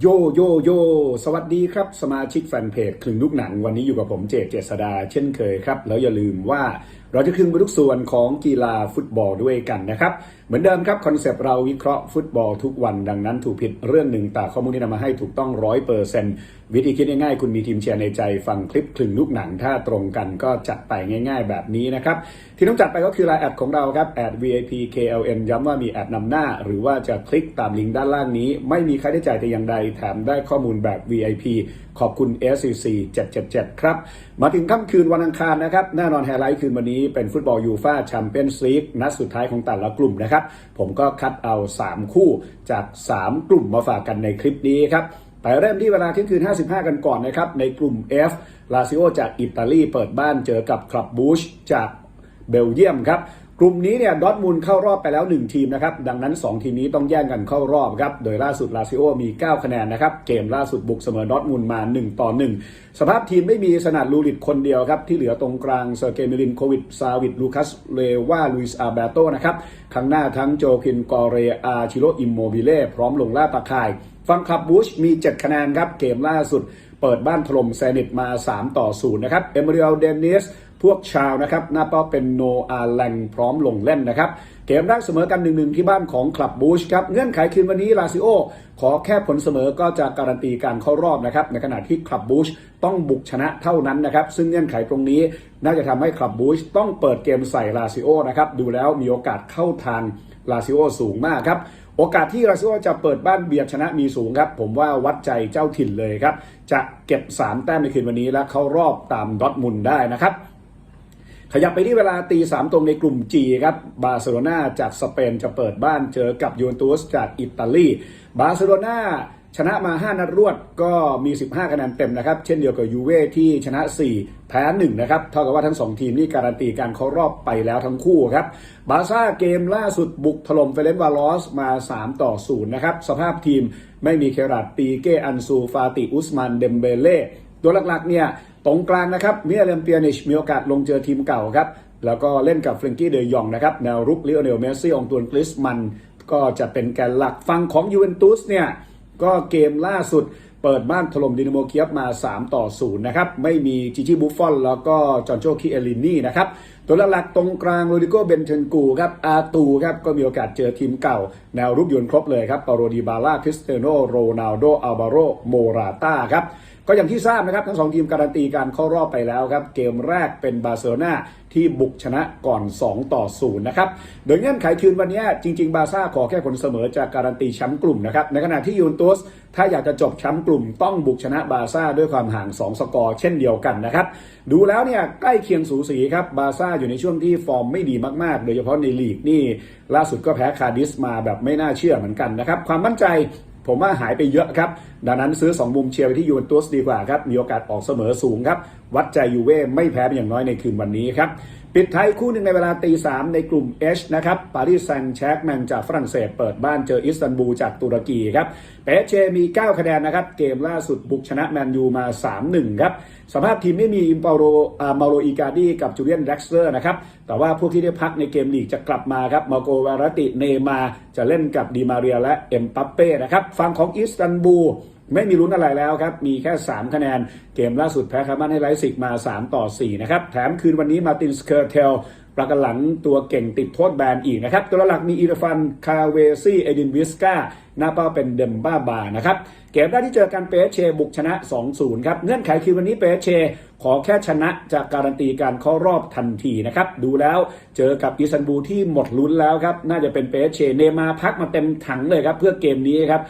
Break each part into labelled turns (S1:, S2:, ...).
S1: โยโยโยสวัสดีครับ สมาชิกแฟนเพจคลึงลูกหนังวันนี้อยู่กับผมเจเจษดาเช่นเคยครับ แล้วอย่าลืมว่า เราจะคลึงไปทุกส่วนของกีฬาฟุตบอลด้วยกันนะครับ เหมือนเดิมครับคอนเซปต์เราวิเคราะห์ฟุตบอลทุกวันดังนั้นถูกผิดเรื่องหนึ่งแต่ข้อมูลที่นำมาให้ถูกต้องร้อยเปอร์เซนต์วิธีคิดง่ายๆ คุณมีทีมเชียร์ในใจฟังคลิปคลึงลูกหนังถ้าตรงกันก็จัดไปง่าย ๆ แบบนี้นะครับ ที่ต้องจัดไปก็คือไลน์แอดของเราครับแอด VIP KLN ย้ำว่ามีแอดนำหน้า หรือว่าจะคลิกตามลิงก์ด้านล่างนี้ ไม่มีค่าใช้จ่ายแต่อย่างใดแถมได้ข้อมูลแบบ VIP ขอบคุณ SCC 777 ครับ มาถึงค่ำคืนวันอังคารนะครับแน่นอนไฮไลท์คืนวันนี้เป็นฟุตบอลยูฟาแชมเปี้ยนส์ลีกนัดสุดท้ายของแต่ละกลุ่มนะครับ ผมก็คัดเอา 3 คู่จาก 3 กลุ่มมาฝากกันในคลิปนี้ครับไปเริ่มที่เวลาเที่ยงคืน 55 กันก่อนนะครับ ในกลุ่ม F ลาซิโอจากอิตาลีเปิดบ้านเจอกับคลับบูชจากเบลเยียมครับ กลุ่มนี้เนี่ยดอทมุนด์เข้ารอบไปแล้ว 1 ทีมนะครับ ดังนั้น 2 ทีมนี้ต้องแย่งกันเข้ารอบครับ โดยล่าสุดลาซิโอมี 9 คะแนนนะครับ เกมล่าสุดบุกเสมอดอทมุนด์มา 1 ต่อ 1 สภาพทีมไม่มีสนัดลูริตคนเดียวครับ ที่เหลือตรงกลางเซอร์เกมิลินโควิด ซาวิดลูคัส เลวาลุยส์อาเบโตนะครับข้างหน้าทั้งโจคินกอเรอาชิโรอิมโมบิเล่พร้อมลงล่าตะข่ายฟังคลับบูชมี 7 คะแนนครับ เกมล่าสุดเปิดบ้านถล่มแซนิตมา 3 ต่อ 0 นะครับ เอเมริอลเดนิส พวกชาวนะครับหน้าเป้าเป็นโนอาแลงพร้อมลงเล่นนะครับ เกมแรกเสมอกัน1-1ที่บ้านของคลับบูชครับ เงื่อนไขคืนวันนี้ลาซิโอ ขอแค่ผลเสมอก็จะการันตีการเข้ารอบนะครับ ในขณะที่คลับบูชต้องบุกชนะเท่านั้นนะครับ ซึ่งเงื่อนไขตรงนี้น่าจะทำให้คลับบูชต้องเปิดเกมใส่ลาซิโอนะครับ ดูแล้วมีโอกาสเข้าทางลาซิโอสูงมากครับโอกาสที่ลาซิโอจะเปิดบ้านเบียดชนะมีสูงครับ ผมว่าวัดใจเจ้าถิ่นเลยครับ จะเก็บ 3 แต้มในคืนวันนี้และเข้ารอบตามดอทมุนได้นะครับ ขยับไปที่เวลาตีสามตรงในกลุ่ม G ครับบาร์เซโลนาจากสเปนจะเปิดบ้านเจอกับยูเวนตุสจากอิตาลีบาร์เซโลนาชนะมา 5 นัดรวดก็มี 15 คะแนนเต็มนะครับ เช่นเดียวกับยูเว่ที่ชนะ 4 แพ้ 1 นะครับ เท่ากับว่าทั้ง 2 ทีมนี่การันตีการเข้ารอบไปแล้วทั้งคู่ครับ บาซ่าเกมล่าสุดบุกถล่มเฟเรนวาลอสมา 3 ต่อ 0 นะครับ สภาพทีมไม่มีเคราดปีเกอันซู ฟาติอุสมัน เดมเบเล่ตัวหลักๆเนี่ย ตรงกลางนะครับมียเลมเปียนิชมีโอกาสลงเจอทีมเก่าครับ แล้วก็เล่นกับเฟรนกี้เดยองนะครับ แนวรุกลิโอเนลเมสซี่องตวนกริสมัน ก็จะเป็นแกนหลักฟังของยูเวนตุสเนี่ย ก็เกมล่าสุดเปิดบ้านถล่มดินาโมเคียบมา 3 ต่อ 0 นะครับ ไม่มีจิจิบุฟฟอน แล้วก็จอนโจคิเอลินี่นะครับตัวหลักๆตรงกลางโรดิโกเบนเทนกูครับอาตูครับก็มีโอกาสเจอทีมเก่า แนวรุกยนต์ครบเลยครับปาโรดิบาล่าคริสเตโนโรนัลโดอัลบาโรโมราต้าครับก็อย่างที่ทราบนะครับ ทั้งสองทีมการันตีการเข้ารอบไปแล้วครับ เกมแรกเป็นบาร์เซโลนาที่บุกชนะก่อน 2 ต่อ 0 นะครับ โดยเงื่อนไขคืนวันนี้จริง ๆ บาร์ซ่าขอแค่ผลเสมอจากการันตีแชมป์กลุ่มนะครับ ในขณะที่ยูนตุสถ้าอยากจะจบแชมป์กลุ่มต้องบุกชนะบาร์ซ่าด้วยความห่าง 2 สกอร์เช่นเดียวกันนะครับ ดูแล้วเนี่ยใกล้เคียงสูสีครับบาร์ซ่าอยู่ในช่วงที่ฟอร์มไม่ดีมากๆ โดยเฉพาะในลีกนี่ล่าสุดก็แพ้คาร์ดิสมาแบบไม่น่าเชื่อเหมือนกันนะครับ ความมั่นใจผมว่าหายไปเยอะครับ ดังนั้นซื้อ 2 มุมเชียร์ไปที่ยูเวนตุสดีกว่าครับ มีโอกาสออกเสมอสูงครับ วัดใจยูเว่ไม่แพ้เป็นอย่างน้อยในคืนวันนี้ครับ ปิดท้ายคู่หนึ่งในเวลาตีสามในกลุ่ม H นะครับ ปารีสแซงต์แชร์กแมงจากฝรั่งเศสเปิดบ้านเจออิสตันบูลจากตุรกีครับ เปเชมี 9 คะแนนนะครับ เกมล่าสุดบุกชนะแมนยูมา 3-1 ครับ สภาพทีมไม่มีอิมปาโรมาโรอีกาดีกับจูเลียนแร็กเซอร์นะครับ แต่ว่าพวกที่ได้พักในเกมลีกจะกลับมาครับ มาโกวารติ เนมา จะเล่นกับดีมาเรียและเอ็มปัปเป้นะครับ ฝั่งของอิสตันบูล ไม่มีลุ้นอะไรแล้วครับ มีแค่ 3 คะแนน เกมล่าสุดแพ้คาร์มันให้ไลซิกมา 3 ต่อ 4 นะครับ แถมคืนวันนี้มาตินสเคอร์เทลประกันหลังตัวเก่งติดโทษแบนอีกนะครับ ตัวหลักมีอีรฟัน คาเวซี่ เอดินวิสกาหน้าเป้าเป็นเดมบ้าบานะครับ เกมแรกที่เจอกันเปเชบุกชนะ 2-0 ครับ เงื่อนไขคือวันนี้เปเชขอแค่ชนะจากการันตีการเข้ารอบทันทีนะครับ ดูแล้วเจอกับอิสันบูที่หมดลุ้นแล้วครับ น่าจะเป็นเปเชเนมาพักมาเต็มถังเลยครับเพื่อเกมนี้ครับ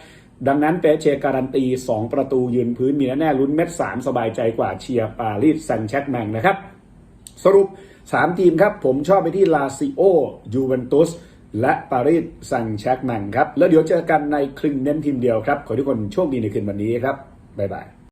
S1: ดังนั้นเปเชการันตี 2 ประตูยืนพื้นมีแน่ๆลุ้นเม็ด 3 สบายใจกว่าเชียร์ปารีสแซงต์แชร์กแมงนะครับ สรุป 3 ทีมครับ ผมชอบไปที่ลาซิโอยูเวนตุสและปารีสแซงต์แชร์กแมงครับ แล้วเดี๋ยวเจอกันในครึ่งเน้นทีมเดียวครับ ขอทุกคนโชคดีในคืนวันนี้ครับ บ๊ายบาย